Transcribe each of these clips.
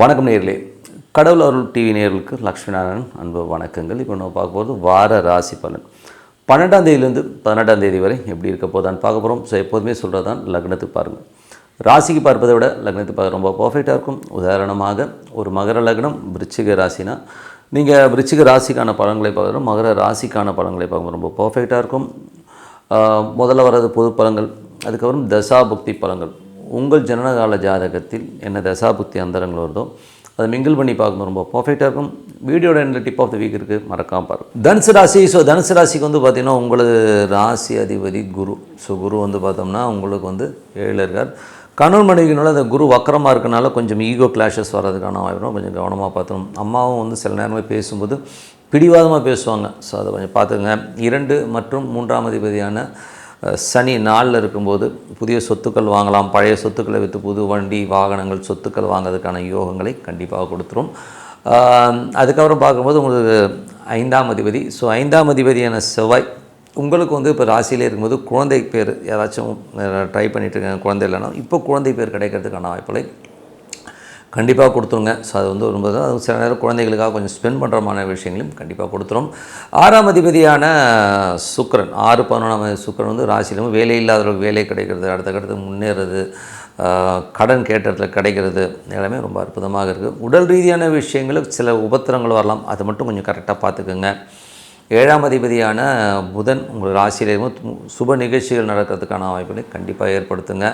வணக்கம் நேர்களே கடவுள் அருள் டிவி நேர்களுக்கு லக்ஷ்மி நாராயணன் அன்பு வணக்கங்கள். இப்போ நம்ம பார்க்க போகிறது வார ராசி பலன். பன்னெண்டாம் தேதியிலேருந்து பதினெட்டாம் தேதி வரை எப்படி இருக்க போதான்னு பார்க்க போகிறோம் ஸோ எப்போதுமே சொல்கிறது தான் லக்னத்துக்கு பாருங்கள் ராசிக்கு பார்ப்பதை விட லக்னத்துக்கு பார்க்க ரொம்ப பர்ஃபெக்டாக இருக்கும். உதாரணமாக ஒரு மகர லக்னம் விருச்சிக ராசினா நீங்கள் விருச்சிக ராசிக்கான பழங்களை பார்க்குறோம் மகர ராசிக்கான பழங்களை பார்க்கும்போது ரொம்ப பர்ஃபெக்டாக இருக்கும். முதல்ல வர்றது பொது பழங்கள் அதுக்கப்புறம் தசாபக்தி பழங்கள் உங்கள் ஜனனகால ஜாதகத்தில் என்ன தசாபுத்தி அந்தரங்கள் வருதோ அதை மிங்கிள் பண்ணி பார்க்கும்போது ரொம்ப பர்ஃபெக்டாக இருக்கும். வீடியோட என்ன டிப் ஆஃப் த வீக் இருக்குது மறக்காமல் பாருங்கள் தனுசு ராசி ஸோ தனுசு ராசிக்கு வந்து பார்த்திங்கன்னா உங்களது ராசி அதிபதி குரு. ஸோ குரு வந்து பார்த்தோம்னா உங்களுக்கு வந்து ஏழில் இருக்கார். கணவன் மனைவினால அந்த குரு வக்கரமாக இருக்கனால கொஞ்சம் ஈகோ கிளாஷஸ் வர்றதுக்கான வாய்ப்பு கொஞ்சம் கவனமாக பார்த்துக்கணும். அம்மாவும் வந்து சில நேரமே பேசும்போது பிடிவாதமாக பேசுவாங்க. ஸோ அதை கொஞ்சம் பார்த்துக்கங்க. இரண்டு மற்றும் மூன்றாம் அதிபதியான சனி நாளில் இருக்கும்போது புதிய சொத்துக்கள் வாங்கலாம் பழைய சொத்துக்களை விற்று புது வண்டி வாகனங்கள் சொத்துக்கள் வாங்கிறதுக்கான யோகங்களை கண்டிப்பாக கொடுத்துரும். அதுக்கப்புறம் பார்க்கும்போது உங்களுக்கு ஐந்தாம் அதிபதி. ஸோ ஐந்தாம் அதிபதியான செவ்வாய் உங்களுக்கு வந்து இப்போ ராசியிலே இருக்கும்போது குழந்தை பேர் யாராச்சும் ட்ரை பண்ணிகிட்டு இருக்காங்க குழந்தை இல்லைன்னா இப்போ குழந்தை பேர் கிடைக்கிறதுக்கான வாய்ப்புகளை கண்டிப்பாக கொடுத்துருங்க. ஸோ அது வந்து ரொம்ப அது சில நேரம் குழந்தைகளுக்காக கொஞ்சம் ஸ்பெண்ட் பண்ணுற விஷயங்களையும் கண்டிப்பாக கொடுத்துரும். ஆறாம் அதிபதியான சுக்கிரன் ஆறு பதினொன்றாம் சுக்கரன் சுக்கிரன் வந்து ராசியிலும் வேலை இல்லாதவர்களுக்கு வேலை கிடைக்கிறது அடுத்த கட்டத்துக்கு முன்னேறது கடன் கடன் இடத்துல கிடைக்கிறது எல்லாமே ரொம்ப அற்புதமாக இருக்குது உடல் ரீதியான விஷயங்களுக்கு சில உபத்திரங்கள் வரலாம். அதை மட்டும் கொஞ்சம் கரெக்டாக பார்த்துக்குங்க. ஏழாம் அதிபதியான புதன் உங்கள் ராசியில் சுப நிகழ்ச்சிகள் நடக்கிறதுக்கான வாய்ப்புகளை கண்டிப்பாக ஏற்படுத்துங்க.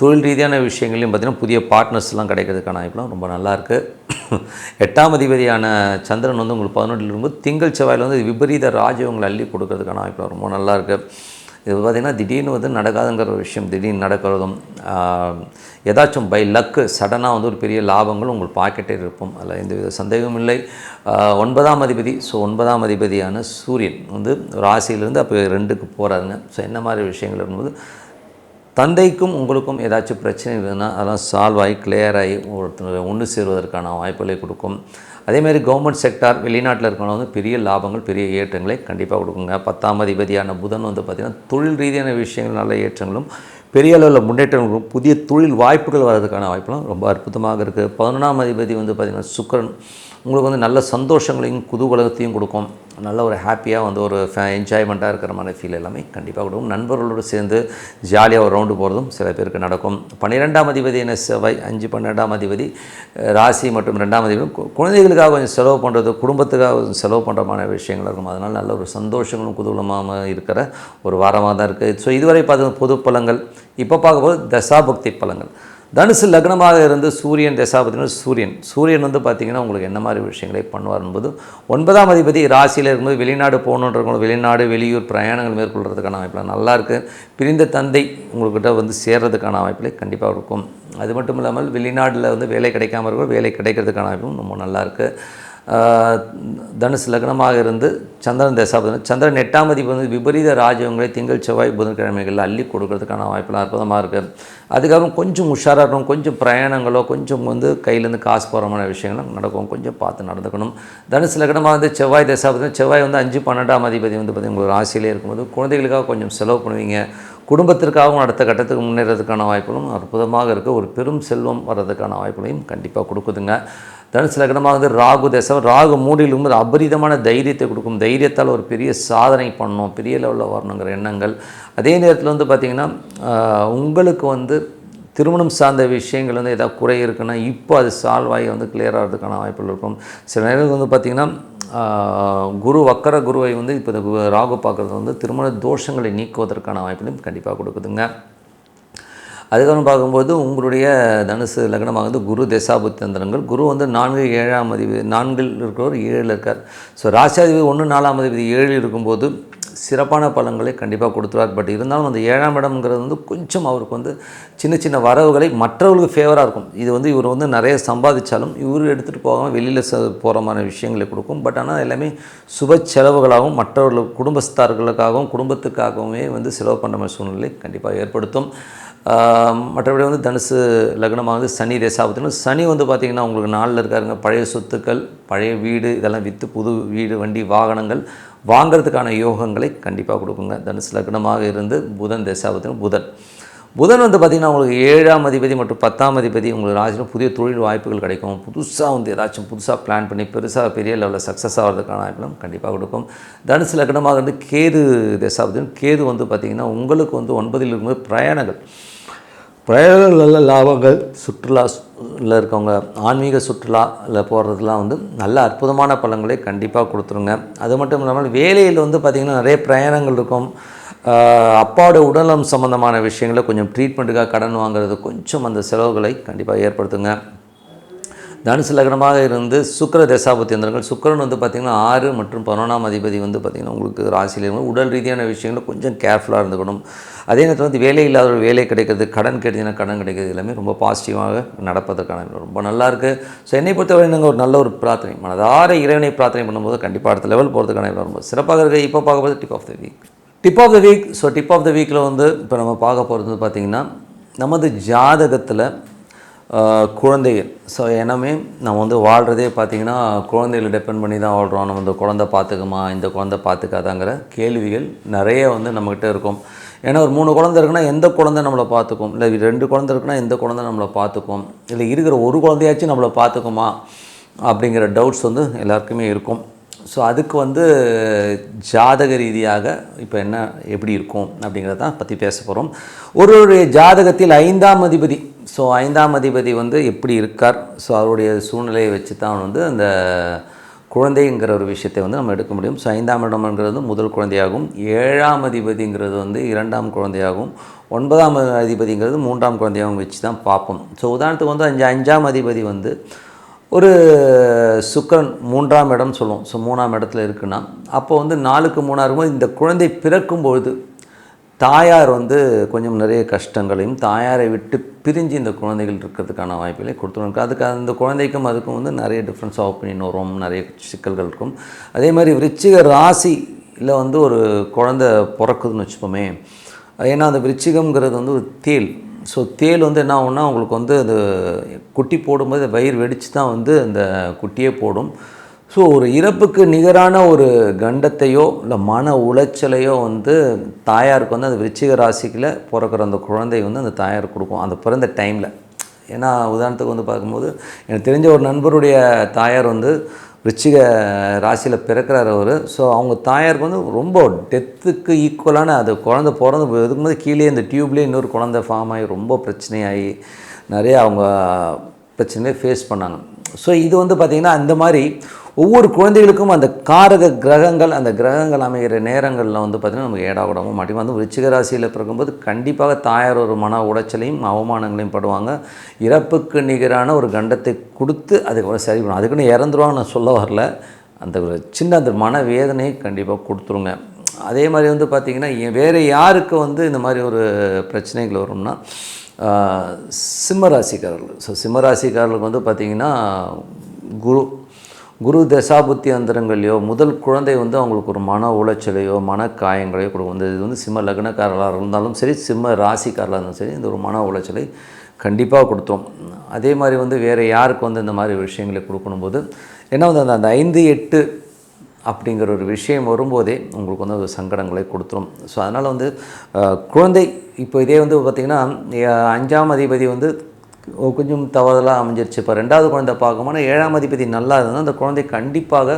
தொழில் ரீதியான விஷயங்களையும் பார்த்திங்கன்னா புதிய பார்ட்னர்ஸ்லாம் கிடைக்கிறதுக்கான வாய்ப்புலாம் ரொம்ப நல்லா இருக்குது எட்டாம் அதிபதியான சந்திரன் வந்து உங்களுக்கு பதினொன்றில் இருக்கும்போது திங்கள் செவ்வாயில் வந்து விபரீத ராஜ்யங்களை அள்ளி கொடுக்கறதுக்கான வாய்ப்புலாம் ரொம்ப நல்லா இருக்குது இது பார்த்திங்கன்னா திடீர்னு வந்து நடக்காதுங்கிற ஒரு விஷயம் திடீர்னு நடக்கிறதும் ஏதாச்சும் பை லக்கு சடனாக வந்து ஒரு பெரிய லாபங்கள் உங்கள் பாக்கெட்டில் இருக்கும் அதில் எந்த வித சந்தேகமும் இல்லை. ஒன்பதாம் அதிபதி ஸோ ஒன்பதாம் அதிபதியான சூரியன் வந்து ராசியிலேருந்து அப்போ ரெண்டுக்கு போகிறாருங்க ஸோ என்ன மாதிரி விஷயங்கள் இருக்கும்போது தந்தைக்கும் உங்களுக்கும் ஏதாச்சும் பிரச்சனை இருந்ததுன்னா அதெல்லாம் சால்வ் ஆகி clear ஆகி ஒருத்தர் ஒன்று சேருவதற்கான வாய்ப்புகளை கொடுக்கும். அதேமாதிரி கவர்மெண்ட் செக்டார் வெளிநாட்டில் இருக்கிறவங்க வந்து பெரிய லாபங்கள் பெரிய ஏற்றங்களை கண்டிப்பாக கொடுக்குங்க. பத்தாம் அதிபதியான புதன் வந்து பார்த்திங்கன்னா தொழில் ரீதியான விஷயங்கள் நல்ல ஏற்றங்களும் பெரிய அளவில் முன்னேற்றங்களும் புதிய தொழில் வாய்ப்புகள் வர்றதுக்கான வாய்ப்புலாம் ரொம்ப அற்புதமாக இருக்குது பதினொன்றாம் அதிபதி வந்து பார்த்திங்கன்னா சுக்கரன். உங்களுக்கு வந்து நல்ல சந்தோஷங்களையும் குதூகலத்தையும் கொடுக்கும். நல்ல ஒரு ஹாப்பியாக வந்து ஒரு ஃபே என்ஜாய்மெண்ட்டாக இருக்கிற மாதிரி ஃபீல் எல்லாமே கண்டிப்பாக கொடுக்கும். நண்பர்களோடு சேர்ந்து ஜாலியாக ஒரு ரவுண்டு போகிறதும் சில பேருக்கு நடக்கும். பன்னிரெண்டாம் அதிபதி என்ன? செவ்வாய். அஞ்சு பன்னெண்டாம் அதிபதி ராசி மற்றும் ரெண்டாம் அதிபதி. குழந்தைகளுக்காக கொஞ்சம் செலவு பண்ணுறது குடும்பத்துக்காக கொஞ்சம் செலவு பண்ணுறமான விஷயங்கள் இருக்கும். அதனால் நல்ல ஒரு சந்தோஷங்களும் குதூலமாக இருக்கிற ஒரு வாரமாக தான் இருக்குது ஸோ இதுவரை பார்த்து பொது பழங்கள் இப்போ பார்க்கும்போது தசாபக்தி பழங்கள் தனுசு லக்னமாக இருந்து சூரியன் தசாபதினு சூரியன். சூரியன் வந்து பார்த்திங்கன்னா உங்களுக்கு என்ன மாதிரி விஷயங்களை பண்ணுவார் என்பது ஒன்பதாம் அதிபதி ராசியில் இருக்கும்போது வெளிநாடு போகணுன்றவங்க வெளிநாடு வெளியூர் பிரயாணங்கள் மேற்கொள்கிறதுக்கான வாய்ப்புலாம் நல்லா இருக்குது பிரிந்த தந்தை உங்கள்கிட்ட வந்து சேர்றதுக்கான அமைப்பில் கண்டிப்பாக இருக்கும். அது மட்டும் இல்லாமல் வெளிநாட்டில் வந்து வேலை கிடைக்காம இருக்கும் வேலை கிடைக்கிறதுக்கான அமைப்பும் ரொம்ப நல்லா இருக்குது தனுசு லக்னமாக இருந்து சந்திரன் தசாபதன் சந்திரன் எட்டாம் அதிபதி வந்து விபரீத ராஜ்யங்களை திங்கள் செவ்வாய் புதன்கிழமைகளில் அள்ளி கொடுக்கறதுக்கான வாய்ப்பெல்லாம் அற்புதமாக இருக்குது அதுக்கப்புறம் கொஞ்சம் உஷாராக இருக்கணும் கொஞ்சம் பிரயாணங்களோ கொஞ்சம் வந்து கையிலேருந்து காசு போகிறமான விஷயங்களும் நடக்கும். கொஞ்சம் பார்த்து நடந்துக்கணும். தனுசு லக்னமாக வந்து செவ்வாய் தசாபதி செவ்வாய் வந்து அஞ்சு பன்னெண்டாம் அதிபதி வந்து பார்த்திங்கன்னா உங்களுக்கு ராசியிலே இருக்கும்போது குழந்தைகளுக்காக கொஞ்சம் செலவு பண்ணுவீங்க. குடும்பத்திற்காகவும் அடுத்த கட்டத்துக்கு முன்னேறதுக்கான வாய்ப்புகளும் அற்புதமாக இருக்குது ஒரு பெரும் செல்வம் வர்றதுக்கான வாய்ப்புகளையும் கண்டிப்பாக கொடுக்குதுங்க. தனுசு லக்னமாக வந்து ராகு தேசம் ராகு மூடியில் ஒரு அபரிதமான தைரியத்தை கொடுக்கும். தைரியத்தால் ஒரு பெரிய சாதனை பண்ணணும் பெரிய லெவலில் வரணுங்கிற எண்ணங்கள். அதே நேரத்தில் வந்து பார்த்திங்கன்னா உங்களுக்கு வந்து திருமணம் சார்ந்த விஷயங்கள் வந்து ஏதாவது குறை இருக்குன்னா இப்போ அது சால்வ் ஆகி வந்து clear ஆகிறதுக்கான வாய்ப்புகள் இருக்கும். சில நேரங்கள் வந்து பார்த்திங்கன்னா குரு வக்கர குருவை வந்து இப்போ ராகு பார்க்குறது வந்து திருமண தோஷங்களை நீக்குவதற்கான வாய்ப்புகளும் கண்டிப்பாக கொடுக்குதுங்க. அதுக்கப்புறம் பார்க்கும்போது உங்களுடைய தனுசு லக்னமாக வந்து குரு தசாபுத்தந்திரங்கள் குரு வந்து நான்கு ஏழாம் அதிபதி நான்கில் இருக்கிறவர் ஏழில் இருக்கார். ஸோ ராசியாதிபதி ஒன்று நாலாம் அதிபதி ஏழில் இருக்கும்போது சிறப்பான பலன்களை கண்டிப்பாக கொடுத்துருவார். பட் இருந்தாலும் அந்த ஏழாம் இடம்ங்கிறது வந்து கொஞ்சம் அவருக்கு வந்து சின்ன சின்ன வரவுகளை மற்றவர்களுக்கு ஃபேவராக இருக்கும். இது வந்து இவர் வந்து நிறைய சம்பாதிச்சாலும் இவர் எடுத்துகிட்டு போகாமல் வெளியில் போகிற மாதிரி விஷயங்களை கொடுக்கும். பட் ஆனால் எல்லாமே சுப செலவுகளாகவும் மற்றவர்கள் குடும்பஸ்தார்களுக்காகவும் குடும்பத்துக்காகவுமே வந்து செலவு பண்ணுற மாதிரி சூழ்நிலை கண்டிப்பாக ஏற்படுத்தும். மற்றபடி வந்து தனுசு லக்னமாக வந்து சனி தேசாபத்தினும் சனி வந்து பார்த்திங்கன்னா உங்களுக்கு நாளில் இருக்காருங்க. பழைய சொத்துக்கள் பழைய வீடு இதெல்லாம் விற்று புது வீடு வண்டி வாகனங்கள் வாங்கிறதுக்கான யோகங்களை கண்டிப்பாக கொடுக்குங்க. தனுசு லக்னமாக இருந்து புதன் தேசாபத்தினும் புதன். புதன் வந்து பார்த்திங்கன்னா உங்களுக்கு ஏழாம் அதிபதி மற்றும் பத்தாம் அதிபதி உங்களுக்கு ராசியில் புதிய தொழில் வாய்ப்புகள் கிடைக்கும். புதுசாக வந்து ஏதாச்சும் புதுசாக பிளான் பண்ணி பெருசாக பெரிய லெவலில் சக்ஸஸ் ஆகிறதுக்கான வாய்ப்புகளும் கண்டிப்பாக கொடுக்கும். தனுசு லக்னமாக இருந்து கேது தசாபதி கேது வந்து பார்த்திங்கன்னா உங்களுக்கு வந்து ஒன்பதில் இருக்கும்போது பிரயாணங்கள். பிரயாணங்கள் நல்ல லாபங்கள் சுற்றுலாவில் இருக்கவங்க ஆன்மீக சுற்றுலாவில் போகிறதுலாம் வந்து நல்ல அற்புதமான பலன்களை கண்டிப்பாக கொடுத்துருங்க. அது மட்டும் இல்லாமல் வேலையில் வந்து பார்த்திங்கன்னா நிறைய பிரயாணங்கள் இருக்கும். அப்பாவோட உடலம் சம்மந்தமான விஷயங்களை கொஞ்சம் ட்ரீட்மெண்ட்டுக்காக கடன் வாங்குறது கொஞ்சம் அந்த செலவுகளை கண்டிப்பாக ஏற்படுத்துங்க. தனுசு லக்னமாக இருந்து சுக்கர தசாபத்தியந்திரங்கள் சுக்கரன் சுக்கிரன் வந்து பார்த்திங்கன்னா ஆறு மற்றும் பதினொன்றாம் அதிபதி வந்து பார்த்திங்கன்னா உங்களுக்கு ராசியில் இருக்கும் உடல் ரீதியான விஷயங்களும் கொஞ்சம் கேர்ஃபுல்லாக இருந்துக்கணும். அதே நேரத்தில் வந்து வேலை இல்லாத ஒரு வேலை கிடைக்கிறது கடன் கிடைச்சினா கடன் கிடைக்கிறது எல்லாமே ரொம்ப பாசிட்டிவாக நடப்பதற்கான ரொம்ப நல்லா இருக்குது ஸோ என்னை பொறுத்தவரை நீங்கள் ஒரு நல்ல ஒரு பிரார்த்தனை மனதார இறைவனை பிரார்த்தனை பண்ணும்போது கண்டிப்பாக அடுத்த லெவல் போகிறதுக்கான ரொம்ப சிறப்பாக இருக்குது இப்போ பார்க்கும்போது tip of the week tip of the week so tip of the வீக்கில் வந்து இப்போ நம்ம பார்க்க போகிறது பார்த்திங்கன்னா நமது ஜாதகத்தில் குழந்தைகள். ஸோ எனமே நம்ம வந்து வாழ்கிறதே பார்த்திங்கன்னா குழந்தைகளை டிபெண்ட் பண்ணி தான் வாழ்கிறோம் நம்ம இந்த குழந்தை பார்த்துக்குமா இந்த குழந்தை பார்த்துக்காதாங்கிற கேள்விகள் நிறைய வந்து நம்மக்கிட்ட இருக்கும். ஏன்னா ஒரு மூணு குழந்தை இருக்குன்னா எந்த குழந்தை நம்மளை பார்த்துக்கும் இல்லை ரெண்டு குழந்தை இருக்குன்னா எந்த குழந்தை நம்மளை பார்த்துக்கும் இல்லை இருக்கிற ஒரு குழந்தையாச்சும் நம்மளை பார்த்துக்குமா அப்படிங்கிற டவுட்ஸ் வந்து எல்லாருக்குமே இருக்கும். ஸோ அதுக்கு வந்து ஜாதக ரீதியாக இப்போ என்ன எப்படி இருக்கும் அப்படிங்கிறத தான் பற்றி பேச போகிறோம் ஒரு ஒரு ஜாதகத்தில் ஐந்தாம் அதிபதி ஸோ ஐந்தாம் அதிபதி வந்து எப்படி இருக்கார்? ஸோ அவருடைய சூழ்நிலையை வச்சு தான் வந்து அந்த குழந்தைங்கிற ஒரு விஷயத்தை வந்து நம்ம எடுக்க முடியும். ஸோ ஐந்தாம் இடம்ங்கிறது முதல் குழந்தையாகும். ஏழாம் அதிபதிங்கிறது வந்து இரண்டாம் குழந்தையாகும். ஒன்பதாம் அதிபதிங்கிறது மூன்றாம் குழந்தையாகவும் வச்சு தான் பார்ப்போம். ஸோ உதாரணத்துக்கு வந்து அஞ்சு அஞ்சாம் அதிபதி வந்து ஒரு சுக்கரன் மூன்றாம் இடம் சொல்லுவோம். ஸோ மூணாம் இடத்துல இருக்குன்னா அப்போ வந்து நாலுக்கு மூணாக இருக்கும்போது இந்த குழந்தை பிறக்கும்பொழுது தாயார் வந்து கொஞ்சம் நிறைய கஷ்டங்களையும் தாயாரை விட்டு பிரிஞ்சு இந்த குழந்தைகள் இருக்கிறதுக்கான வாய்ப்புகளை கொடுத்துருவாங்க அதுக்கு அந்த குழந்தைக்கும் அதுக்கும் வந்து நிறைய டிஃப்ரென்ஸ் ஆஃப் ஒப்பீனியன் வரும் நிறைய சிக்கல்கள் இருக்கும். அதே மாதிரி விருச்சிக ராசியில் வந்து ஒரு குழந்தை பிறக்குதுன்னு வச்சுப்போமே ஏன்னா அந்த விருச்சிகம்ங்கிறது வந்து ஒரு தேல் ஸோ தேல் வந்து என்ன ஆகும்னா உங்களுக்கு வந்து அது குட்டி போடும்போது வயிறு வெடித்து தான் வந்து அந்த குட்டியே போடும். ஸோ ஒரு இறப்புக்கு நிகரான ஒரு கண்டத்தையோ இல்லை மன உளைச்சலையோ வந்து தாயாருக்கு வந்து அந்த விருச்சிக ராசிக்கில் பிறக்கிற அந்த குழந்தை வந்து அந்த தாயார் கொடுக்கும். அந்த பிறந்த டைமில் ஏன்னா உதாரணத்துக்கு வந்து பார்க்கும்போது எனக்கு தெரிஞ்ச ஒரு நண்பருடைய தாயார் வந்து விருச்சிக ராசியில் பிறக்கிறார் அவர். ஸோ அவங்க தாயாருக்கு வந்து ரொம்ப டெத்துக்கு ஈக்குவலான அது குழந்தை பிறந்து போது கீழே இந்த டியூப்லேயே இன்னொரு குழந்தை ஃபார்ம் ஆகி ரொம்ப பிரச்சனையாகி நிறைய அவங்க பிரச்சனையை ஃபேஸ் பண்ணாங்க. ஸோ இது வந்து பார்த்திங்கன்னா அந்த மாதிரி ஒவ்வொரு குழந்தைகளுக்கும் அந்த காரக கிரகங்கள் அந்த கிரகங்கள் அமைகிற நேரங்களில் வந்து பார்த்திங்கன்னா நமக்கு ஏடா கூடவும் மாட்டேங்க வந்து விருச்சிக ராசியில் பிறக்கும்போது கண்டிப்பாக தாயார் ஒரு மன உளைச்சலையும் அவமானங்களையும் படுவாங்க. இறப்புக்கு நிகரான ஒரு கண்டத்தை கொடுத்து அதுக்கப்புறம் சரி பண்ணும் அதுக்குன்னு இறந்துருவாங்க நான் சொல்ல வரல. அந்த ஒரு சின்ன அந்த மன வேதனையை கண்டிப்பாக கொடுத்துருங்க. அதே மாதிரி வந்து பார்த்திங்கன்னா வேறு யாருக்கு வந்து இந்த மாதிரி ஒரு பிரச்சனைகள் வரும்னா சிம்மராசிக்காரர்கள். ஸோ சிம்மராசிக்காரர்களுக்கு வந்து பார்த்திங்கன்னா குரு குரு தசாபுத்தி அந்தரங்களையோ முதல் குழந்தை வந்து அவங்களுக்கு ஒரு மன உளைச்சலையோ மன காயங்களையோ கொடுக்கும். வந்து இது வந்து சிம்ம லக்னக்காரர்களாக இருந்தாலும் சரி சிம்ம ராசிக்காரர்களாக இருந்தாலும் சரி இந்த ஒரு மன உளைச்சலை கண்டிப்பாக கொடுத்தோம் அதே மாதிரி வந்து வேறு யாருக்கு வந்து இந்த மாதிரி விஷயங்களை கொடுக்கணும் போது ஏன்னா வந்து அந்த அந்த ஐந்து எட்டு அப்படிங்கிற ஒரு விஷயம் வரும்போதே உங்களுக்கு வந்து அது சங்கடங்களை கொடுத்துரும். ஸோ அதனால் வந்து குழந்தை இப்போ இதே வந்து பார்த்திங்கன்னா அஞ்சாம் அதிபதி வந்து கொஞ்சம் தவறுதலாக அமைஞ்சிருச்சு. இப்போ ரெண்டாவது குழந்தை பார்க்கும்போது ஏழாம் அதிபதி நல்லா இருந்தால் அந்த குழந்தை கண்டிப்பாக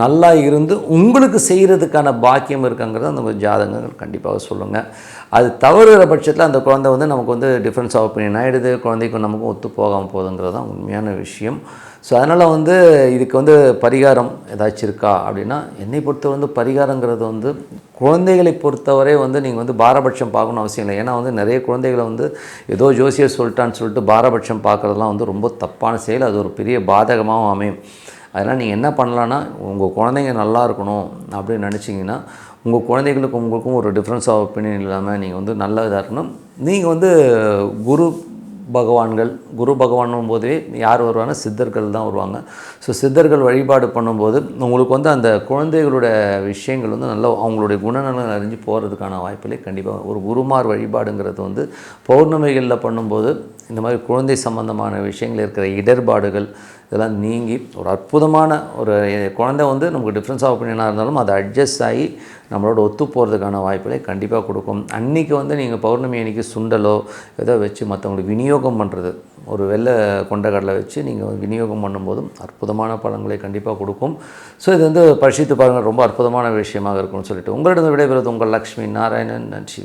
நல்லா இருந்து உங்களுக்கு செய்கிறதுக்கான பாக்கியம் இருக்குங்கிறத அந்த ஜாதகங்கள் கண்டிப்பாக சொல்லுங்கள் அது தவறுகிற பட்சத்தில் அந்த குழந்தை வந்து நமக்கு வந்து டிஃப்ரென்ஸ் ஆஃப் ஒப்பீனியன் ஆகிடுது குழந்தைக்கும் நமக்கும் ஒத்து போகாமல் போகுதுங்கிறது தான் உண்மையான விஷயம். ஸோ அதனால் வந்து இதுக்கு வந்து பரிகாரம் ஏதாச்சும் இருக்கா அப்படின்னா என்னை பொறுத்த வந்து பரிகாரங்கிறது வந்து குழந்தைகளை பொறுத்தவரை வந்து நீங்கள் வந்து பாரபட்சம் பார்க்கணும் அவசியம் இல்லை. ஏன்னா வந்து நிறைய குழந்தைகளை வந்து ஏதோ ஜோசியர் சொல்லிட்டான்னு சொல்லிட்டு பாரபட்சம் பார்க்குறதுலாம் வந்து ரொம்ப தப்பான செயல். அது ஒரு பெரிய பாதகமாகவும் அமையும். அதனால் நீங்கள் என்ன பண்ணலான்னா உங்கள் குழந்தைங்க நல்லா இருக்கணும் அப்படின்னு நினச்சிங்கன்னா உங்கள் குழந்தைகளுக்கும் உங்களுக்கும் ஒரு டிஃப்ரென்ஸ் ஆஃப் ஒப்பீனியன் இல்லாமல் நீங்கள் வந்து நல்ல இதாக இருக்கணும். நீங்கள் வந்து குரு பகவான்கள் குரு பகவானும் போதே யார் வருவாங்கன்னா சித்தர்கள் தான் வருவாங்க. ஸோ சித்தர்கள் வழிபாடு பண்ணும்போது உங்களுக்கு வந்து அந்த குழந்தைகளோட விஷயங்கள் வந்து நல்ல அவங்களுடைய குணநலன் அறிஞ்சு போகிறதுக்கான வாய்ப்பிலே கண்டிப்பாக ஒரு குருமார் வழிபாடுங்கிறது வந்து பௌர்ணமிகளில் பண்ணும்போது இந்த மாதிரி குழந்தை சம்பந்தமான விஷயங்கள் இருக்கிற இடர்பாடுகள் இதெல்லாம் நீங்கி ஒரு அற்புதமான ஒரு குழந்தை வந்து நமக்கு டிஃப்ரென்ஸ் ஆஃப் ஒப்பீனியனாக இருந்தாலும் அது அட்ஜஸ்ட் ஆகி நம்மளோட ஒத்து போகிறதுக்கான வாய்ப்புகளை கண்டிப்பாக கொடுக்கும். அன்றைக்கி வந்து நீங்கள் பௌர்ணமி அன்னைக்கு சுண்டலோ ஏதோ வச்சு மற்றவங்களுக்கு விநியோகம் பண்ணுறது ஒரு வெள்ளை கொண்டக்கடலை வச்சு நீங்கள் விநியோகம் பண்ணும்போதும் அற்புதமான பழங்களை கண்டிப்பாக கொடுக்கும். ஸோ இது வந்து பரிசித்து பாருங்கள் ரொம்ப அற்புதமான விஷயமாக இருக்கும்னு சொல்லிட்டு. உங்களிடம் விடைபெறுவது உங்கள் லக்ஷ்மி நாராயணன். நன்றி.